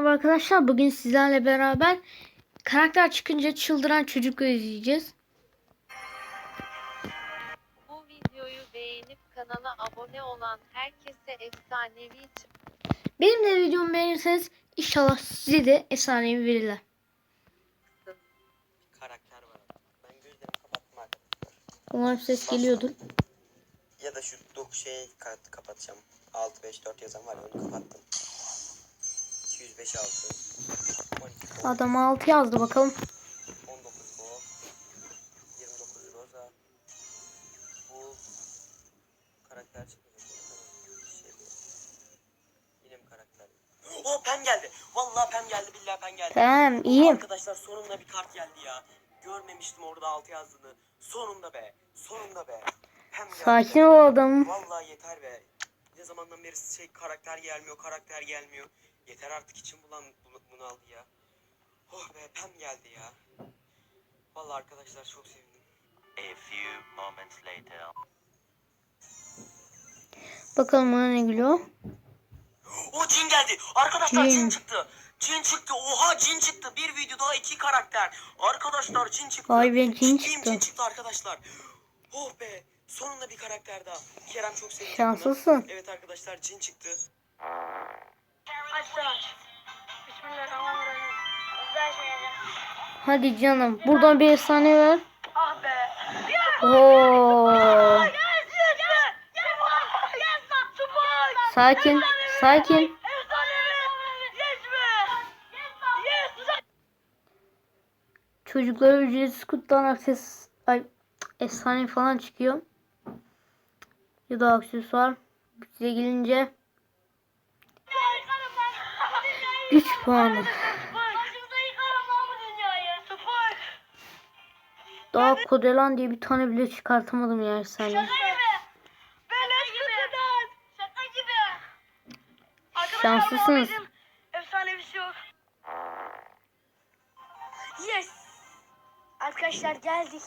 merhaba arkadaşlar. Bugün sizlerle beraber karakter çıkınca çıldıran çocuk izleyeceğiz. Bu videoyu beğenip kanala abone olan herkese efsanevi Benim de videomu beğenirseniz inşallah size de efsanevi verirler. karakter var. Ben gözlerimi kapattım arkadaşlar. Umarım ses geliyordur. Ya da şu dok şeyi ka- kapatacağım. 654 yazan var ya onu kapattım. 205 6 12 bu, Adam 6 yazdı bakalım. 19 bu 29 roza bu karakter çıkmayacak şey bu. Yine mi karakter? Oh pem geldi. Vallahi pem geldi billahi pem geldi. Tamam iyiyim. Arkadaşlar sonunda bir kart geldi ya. Görmemiştim orada altı yazdığını. Sonunda be. Sonunda be. Hem geldi Sakin ol adam. Vallahi yeter be. Ne zamandan beri şey karakter gelmiyor, karakter gelmiyor. Yeter artık içim bulan bunu, bunu aldı ya. Oh be pem geldi ya. Vallahi arkadaşlar çok sevindim. A few moments later. Bakalım ona ne gülüyor. O cin geldi. Arkadaşlar cin, Cin. çıktı. Cin çıktı. Oha cin çıktı. Bir videoda iki karakter. Arkadaşlar cin çıktı. Vay be, cin Ciddiyim, çıktı. Cin çıktı arkadaşlar. Oh be. Sonunda bir karakter daha. Kerem çok sevdi. Şanslısın. Evet arkadaşlar cin çıktı. Hadi canım. Buradan bir efsane ver. Ah be. Oo. Sakin. Sakin. Çocuklara ücretsiz kutlanan akses ay, efsane falan çıkıyor. Ya da aksesuar. Bize gelince güç puanı. Daha Kodelan diye bir tane bile çıkartamadım gibi. Arkadaşlar Şanslısınız. Efsanevisi yok. Yes. Arkadaşlar geldik.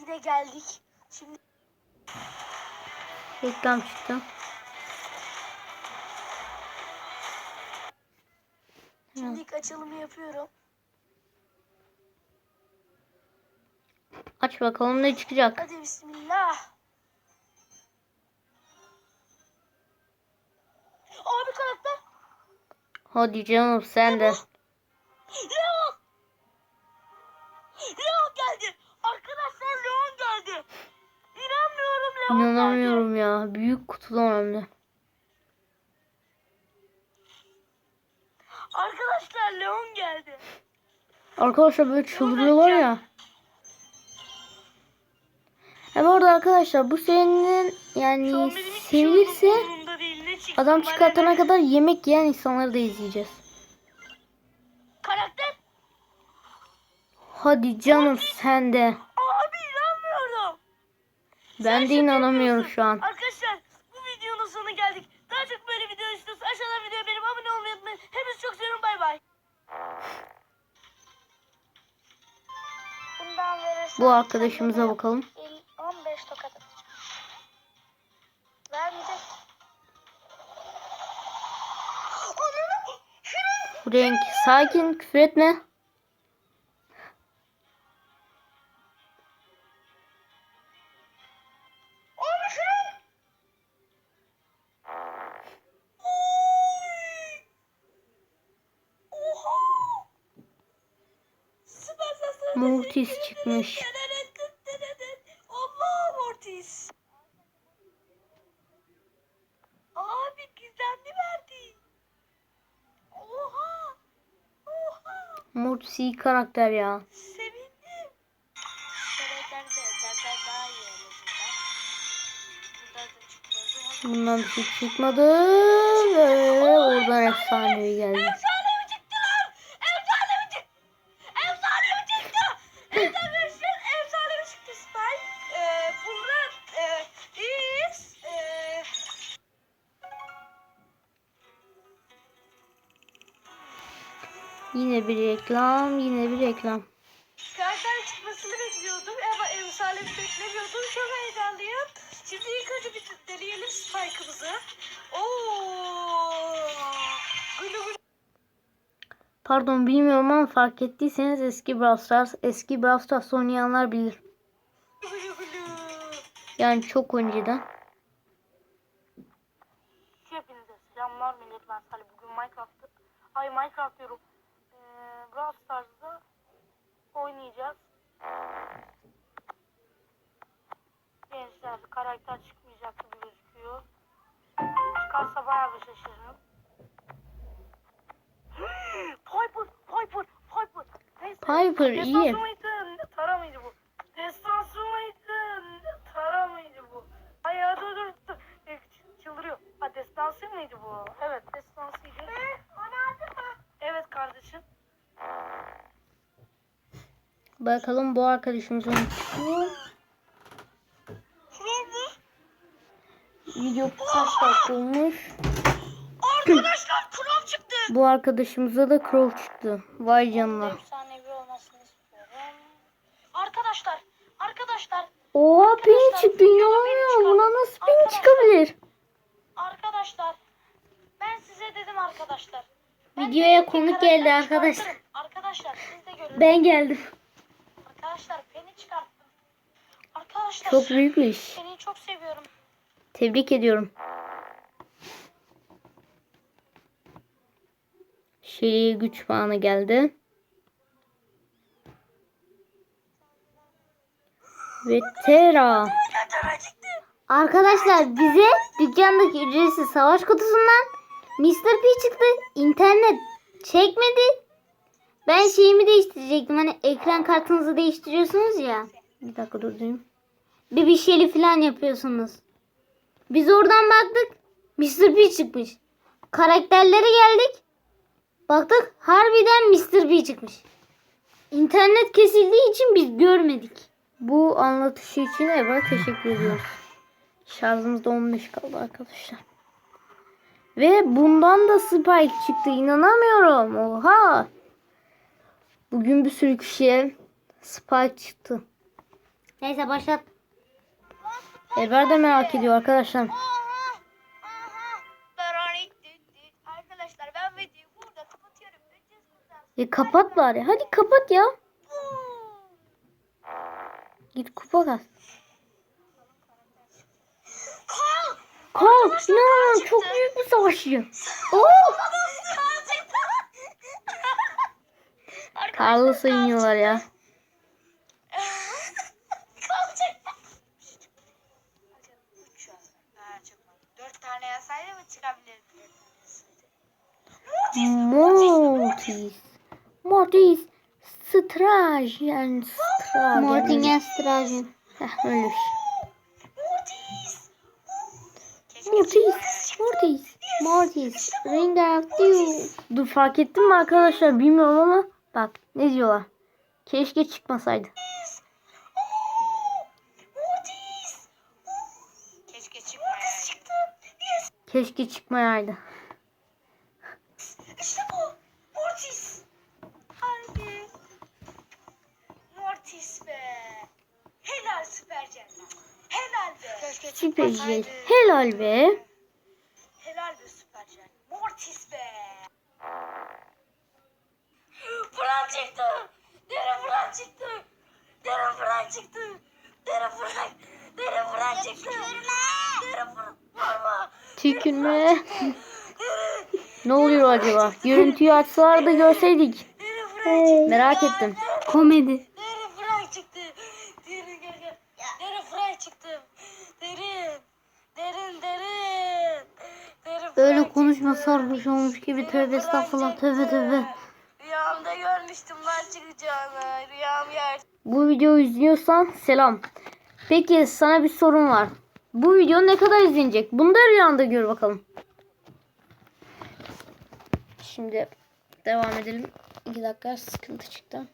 Yine geldik. Şimdi Reklam çıktı. Şimdi ilk açılımı yapıyorum. Aç bakalım ne çıkacak. Hadi bismillah. Abi karakter. Hadi canım sen de. Leon. Leon geldi. Arkadaşlar Leon geldi. İnanmıyorum Leon geldi. İnanamıyorum ya. Büyük kutudan hem Arkadaşlar Leon geldi. Arkadaşlar böyle çıldırıyorlar ya. Hem orada arkadaşlar bu serinin yani hiç sevilirse adam çıkartana kadar yemek yiyen insanları da izleyeceğiz. Karakter. Hadi canım sen de. Abi inanmıyorum. Ben de şaka inanamıyorum şu an. Arkadaşlar bu videonun sonuna geldik. Daha çok böyle video istiyorsanız aşağıdan videoya benim abone olmayı unutmayın. Hepinizi çok seviyorum bay bay. Bundan verirsen Bu arkadaşımıza bakalım. 15 tokat atacağım. Vermeyecek. Renk sakin küfür etme. Mortis çıkmış. Allah Mortis. Abi gizemli verdi. Oha. Oha. Mortis iyi karakter ya. Sevindim. Bundan bir şey çıkmadı ve oradan efsanevi geldi. Yine bir reklam, yine bir reklam. karakter çıkmasını bekliyordum ama efsane beklemiyordum. Çok heyecanlıyım. Şimdi ilk önce bir deneyelim Spike'ımızı. Oo! Gülü gülü. Pardon bilmiyorum ama fark ettiyseniz eski Brawl Stars, eski Brawl Stars oynayanlar bilir. Yani çok önceden. Hepinize selamlar millet ben Salih. Bugün Minecraft'ta, ay Minecraft diyorum. Ee, Brawl Stars'da oynayacağız. Gençler karakter çıkmayacak gibi gözüküyor. Çıkarsa bayağı bir şaşırırım. Piper, Piper, Piper. Neyse. Piper iyi. Destansı mıydı? Ne Tara mıydı bu? Destansı mıydı? Ne Tara mıydı bu? Ay ya dur dur dur. E, ç- Çıldırıyor. Ha destansı mıydı bu? Evet destansıydı. Evet kardeşim. Bakalım bu arkadaşımızın. Video kaç dakika olmuş? Arkadaşlar Crow çıktı. Bu arkadaşımıza da Crow çıktı. Vay canına. Arkadaşlar, arkadaşlar, Oha pin çıktı inanamıyorum. Buna nasıl pin çıkabilir? arkadaşlar. Ben size dedim arkadaşlar. Ben Videoya konuk geldi arkadaşlar. Arkadaşlar siz de görün. Ben geldim. Arkadaşlar peni çıkarttım. Arkadaşlar Çok büyük bir iş. Peni'yi çok seviyorum. Tebrik ediyorum. Şeli'ye güç puanı geldi. Ve Tera. Arkadaşlar bize dükkandaki ücretsiz savaş kutusundan Mr. P çıktı. İnternet çekmedi. Ben şeyimi değiştirecektim. Hani ekran kartınızı değiştiriyorsunuz ya. Bir dakika durdurayım. Bir bir şeyli falan yapıyorsunuz. Biz oradan baktık. Mr. P çıkmış. Karakterlere geldik. Baktık harbiden Mr. P çıkmış. İnternet kesildiği için biz görmedik. Bu anlatışı için Eva teşekkür ediyoruz. Şarjımızda 15 kaldı arkadaşlar. Ve bundan da Spike çıktı. İnanamıyorum. Oha. Bugün bir sürü kişiye Spike çıktı. Neyse başlat. Ebrar da merak ediyor arkadaşlar. Arkadaşlar ben videoyu burada kapatıyorum. Ya kapat bari. Hadi kapat ya. Git kupa kas. Kalk. İnanamıyorum. Çok büyük bir savaşçı. Oo. Carlos'a iniyorlar ya. Mortis. Mortis. Straj. Yani Straj. Mortingen Straj. Heh öyle bir şey. Mortis. Mortis. Mortis. Radioactive. Dur fark ettin mi arkadaşlar bilmiyorum ama bak ne diyorlar. Keşke çıkmasaydı. Keşke çıkmayaydı. Keşke çıkmayaydı. İşte bu. Mortis. Haydi. Mortis be. Helal süpercenler. Helal be. Keşke Süpercel. Helal be. Helal be süpercen. Mortis be. Fıran çıktı. Dere fıran çıktı. Dere fıran çıktı. Dere fıran. Dere fıran çıktı. Dere. Vurma. Tükürme. ne oluyor acaba? Görüntüyü açsalar da görseydik. Merak ettim. Komedi. Dere fıran çıktı. Derin gel gel. Dere fıran çıktı. Derin. Derin derin. Fıran konuşma sarhoş olmuş gibi tövbe estağfurullah tövbe tövbe. Videoyu izliyorsan selam. Peki sana bir sorum var. Bu video ne kadar izlenecek? Bunu da rüyanda gör bakalım. Şimdi devam edelim. 2 dakika sıkıntı çıktı.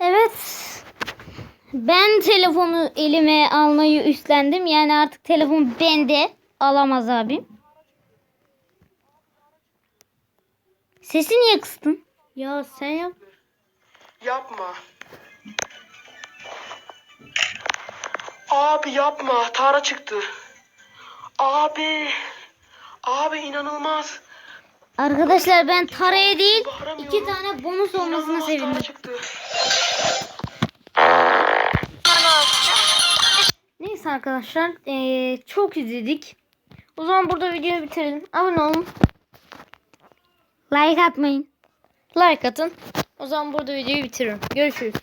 Evet. Ben telefonu elime almayı üstlendim. Yani artık telefon bende. Alamaz abim. Sesi niye kıstın? Ya sen yap. Yapma. Abi yapma. Tara çıktı. Abi. Abi inanılmaz. Arkadaşlar ben Tara'ya değil iki tane bonus olmasına sevindim. Neyse arkadaşlar eee, çok izledik. O zaman burada videoyu bitirelim. Abone olun. Like atmayın. Like atın. O zaman burada videoyu bitiriyorum. Görüşürüz.